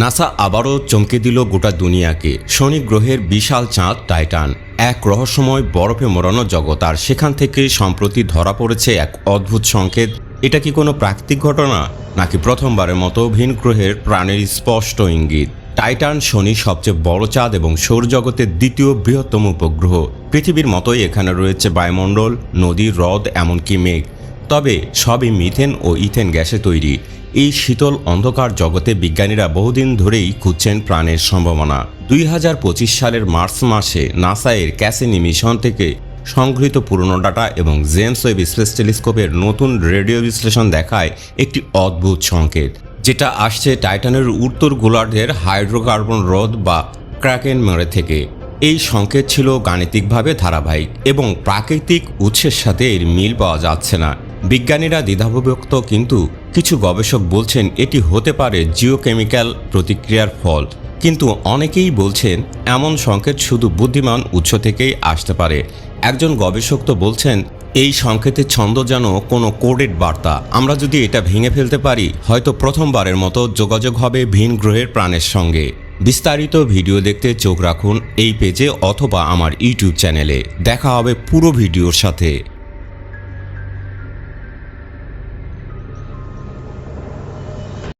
NASA আবারও চমকে দিল গোটা দুনিয়াকে। শনি গ্রহের বিশাল চাঁদ টাইটান। এক রহস্যময় বরফে মোড়ানো জগৎ, আর সেখান থেকে সম্প্রতি ধরা পড়েছে এক অদ্ভুত সংকেত। এটা কি কোনো প্রাকৃতিক ঘটনা, নাকি প্রথমবারের মতো ভিন গ্রহের প্রাণের স্পষ্ট ইঙ্গিত? টাইটান শনি সবচেয়ে বড় চাঁদ এবং সৌরজগতের দ্বিতীয় বৃহত্তম উপগ্রহ। পৃথিবীর মতোই এখানে রয়েছে বায়ুমণ্ডল, নদী, হ্রদ, এমনকি মেঘ। তবে সবই মিথেন ও ইথেন গ্যাসে তৈরি। এই শীতল অন্ধকার জগতে বিজ্ঞানীরা বহুদিন ধরেই খুঁজছেন প্রাণের সম্ভাবনা। দুই হাজার পঁচিশ সালের মার্চ মাসে নাসা এর ক্যাসিনি মিশন থেকে সংগৃহীত পুরনো ডাটা এবং জেমস ওয়েব স্পেস টেলিস্কোপের নতুন রেডিও বিশ্লেষণ দেখায় একটি অদ্ভুত সংকেত, যেটা আসছে টাইটানের উত্তর গোলার্ধের হাইড্রোকার্বন হ্রদ বা ক্র্যাকেন মেরে থেকে। এই সংকেত ছিল গাণিতিকভাবে ধারাবাহিক এবং প্রাকৃতিক উৎসের সাথে এর মিল পাওয়া যাচ্ছে না। বিজ্ঞানীরা দ্বিধাবিভক্ত, কিন্তু কিছু গবেষক বলছেন এটি হতে পারে জিওকেমিক্যাল প্রতিক্রিয়ার ফল। কিন্তু অনেকেই বলছেন এমন সংকেত শুধু বুদ্ধিমান উৎস থেকেই আসতে পারে। একজন গবেষক তো বলছেন, এই সংকেতের ছন্দ যেন কোনো কোডেড বার্তা। আমরা যদি এটা ভেঙে ফেলতে পারি, হয়তো প্রথমবারের মতো যোগাযোগ হবে ভিন গ্রহের প্রাণের সঙ্গে। বিস্তারিত ভিডিও দেখতে চোখ রাখুন এই পেজে অথবা আমার ইউটিউব চ্যানেলে। দেখা হবে পুরো ভিডিওর সাথে।